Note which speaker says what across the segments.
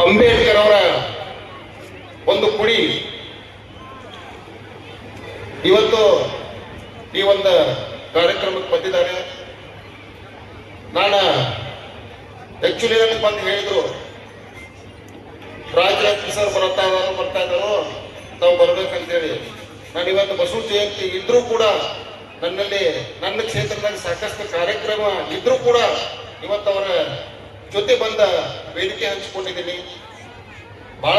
Speaker 1: ಅಂಬೇಡ್ಕರ್ ಅವರ ಒಂದು ಕುಡಿ. ಇವತ್ತು ಈ ಒಂದು ಕಾರ್ಯಕ್ರಮಕ್ಕೆ ಬಂದಿದ್ದಾರೆ. ನಾನು ಆಕ್ಚುಲಿ ನನಗೆ ಬಂದು ಹೇಳಿದ್ರು. ರಾಜರತ್ನ ಸರ್ ಬರ್ತಾ ಇದ್ದಾರೋ ಬರ್ತಾ ಇದ್ದಾರೋ. ತಾವು ಬರ್ಬೇಕಂತೇಳಿ. ನಾನು ಇವತ್ತು ಬಸವ ಜಯಂತಿ ಇದ್ರೂ ಕೂಡ ನನ್ನಲ್ಲಿ, ನನ್ನ ಕ್ಷೇತ್ರದಲ್ಲಿ ಸಾಕಷ್ಟು ಕಾರ್ಯಕ್ರಮ ಇದ್ರೂ ಕೂಡ ಇವತ್ತು ಅವರ ಜೊತೆ ಬಂದ ವೇದಿಕೆ ಹಂಚಿಕೊಂಡಿದ್ದೀನಿ. ಬಹಳ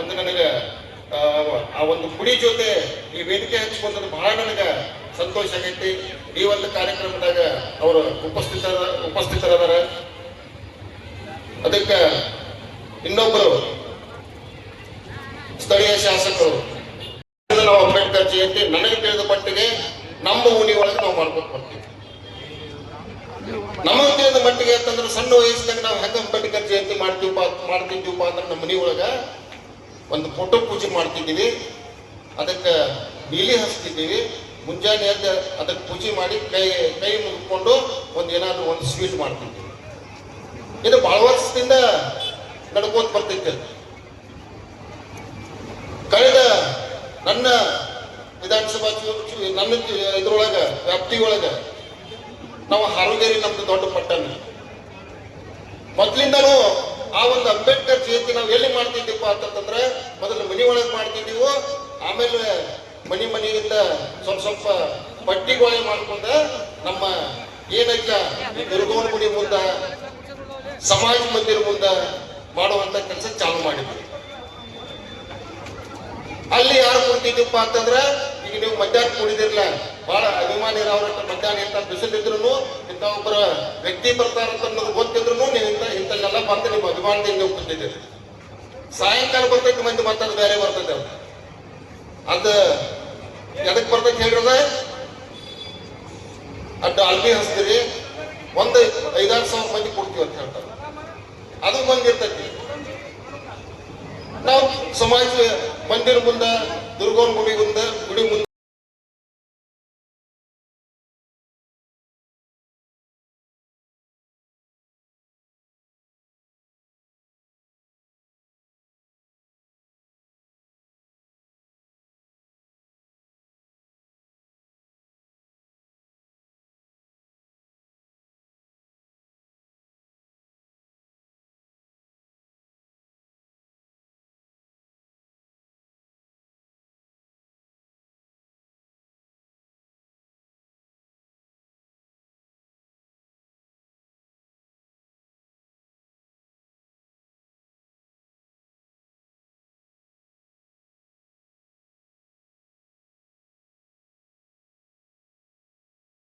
Speaker 1: ಒಂದು ನನಗೆ ಆ, ಒಂದು ಕುಡಿ ಜೊತೆ ಈ ವೇದಿಕೆ ಹಂಚಿಕೊಂಡದ್ದು ಬಹಳ ನನಗೆ ಸಂತೋಷ ಆಗೈತಿ. ಈ ಒಂದು ಕಾರ್ಯಕ್ರಮದಾಗ ಅವರು ಉಪಸ್ಥಿತ ಉಪಸ್ಥಿತರದಾರ. ಅದಕ್ಕೆ ಇನ್ನೊಬ್ಬರು ಸ್ಥಳೀಯ ಶಾಸಕರು. ನಾವು ಅಂಬೇಡ್ಕರ್ ಜಯಂತಿ ನನಗೆ ತಿಳಿದ ಮಟ್ಟಿಗೆ ನಮ್ಮ ಊನಿ ಒಳಗೆ ನಾವು ಮಾಡ್ಕೊಂಡು ಬರ್ತೀವಿ. ನಮಗೆ ತಿಳಿದ ಮಟ್ಟಿಗೆ ಅಂತಂದ್ರೆ ಸಣ್ಣ ವಯಸ್ಸಿನಾಗ ನಾವು ಹೆಂಗ ಅಂಬೇಡ್ಕರ್ ಜಯಂತಿ ಮಾಡ್ತೀವಪ್ಪ ಮಾಡ್ತಿದ್ದೀವಪ್ಪ ಅಂದ್ರೆ ನಮ್ಮ ಮನೆ ಒಳಗ ಒಂದು ಫೋಟೋ ಪೂಜೆ ಮಾಡ್ತಿದ್ದೀವಿ. ಅದಕ್ಕೆ ನೀಲಿ ಹಚ್ತಿದ್ದೀವಿ. ಮುಂಜಾನೆ ಎದ್ದು ಅದಕ್ಕೆ ಪೂಜೆ ಮಾಡಿ ಕೈ ಕೈ ಮುಗಿಕೊಂಡು ಒಂದು ಏನಾದರೂ ಒಂದು ಸ್ವೀಟ್ ಮಾಡ್ತಿದ್ವಿ ಇದು ಬಹಳ ವರ್ಷದಿಂದ ನಡ್ಕೋತ ಬರ್ತಿತ್ತು ಕಳೆದ ನನ್ನ ವಿಧಾನಸಭಾ ನನ್ನ ಇದ್ರೊಳಗ ವ್ಯಾಪ್ತಿಯೊಳಗ ನಾವು ಹಾರುಗೇರಿ ನಮ್ದು ದೊಡ್ಡ ಪಟ್ಟಣ. ಮೊದ್ಲಿಂದನೂ ಆ ಒಂದು ಅಂಬೇಡ್ಕರ್ ಜಯಂತಿ ನಾವು ಎಲ್ಲಿ ಮಾಡ್ತಿದ್ದೀವಪ್ಪ ಅಂತಂದ್ರೆ ಮೊದಲು ಮನಿ ಒಳಗೆ ಮಾಡ್ತಿದ್ದೀವೋ, ಆಮೇಲೆ ಮನಿ ಮನೆಯಿಂದ ಸ್ವಲ್ಪ ಸ್ವಲ್ಪ ಪಟ್ಟಿಗೊಳೆ ಮಾಡ್ಕೊಂಡ ನಮ್ಮ ಏನೈತ ಈ ದುರ್ಗವನ ಗುಡಿ ಮುಂದ, ಸಮಾಜ ಮಂದಿರ ಮುಂದ ಮಾಡುವಂತ ಕೆಲಸ ಚಾಲು ಮಾಡಿದ್ವಿ. ಅಲ್ಲಿ ಯಾರು ಕುಂತಿದ್ದೀಪ್ಪ ಅಂತಂದ್ರೆ, ಈಗ ನೀವು ಮಧ್ಯಾಹ್ನ ಕುಡಿದಿರ್ಲ ಬಹಳ ಅಭಿಮಾನಿ ಅವ್ರ ಮಧ್ಯಾಹ್ನ ಇಂಥ ಬಿಸಿಲಿದ್ರು ಇಂಥ ಒಬ್ಬರ ವ್ಯಕ್ತಿ ಬರ್ತಾರಂತ ಗೊತ್ತಿದ್ರು ನೀವು ಇಂಥ ಇಂಥಲ್ಲೆಲ್ಲ ಬಂದು ನಿಮ್ಮ ಅಭಿಮಾನದಿಂದ ನೀವು ಸಾಯಂಕಾಲ ಬರ್ತೈತಿ ಮಂದಿ ಮತ್ತದು ಬೇರೆ ಬರ್ತೈತೆ ಅವ್ರು. ಅದ ಎದಕ್ ಬರ್ತೈತಿ ಹೇಳ್ರದ ಅಡ್ಡ ಅಲ್ಬಿ ಹಸ್ತೀರಿ, ಒಂದು ಐದಾರು ಸಾವಿರ ಮಂದಿ ಕೊಡ್ತೀವಿ ಅಂತ ಹೇಳ್ತಾರೆ. ಅದು ಬಂದಿರ್ತೈತಿ. ನಾವು ಸಮಾಜ ಮಂದಿರ ಮುಂದ ದುರ್ಗೋನ್ ಗುಡಿ ಮುಂದ, ಗುಡಿ ಮುಂದೆ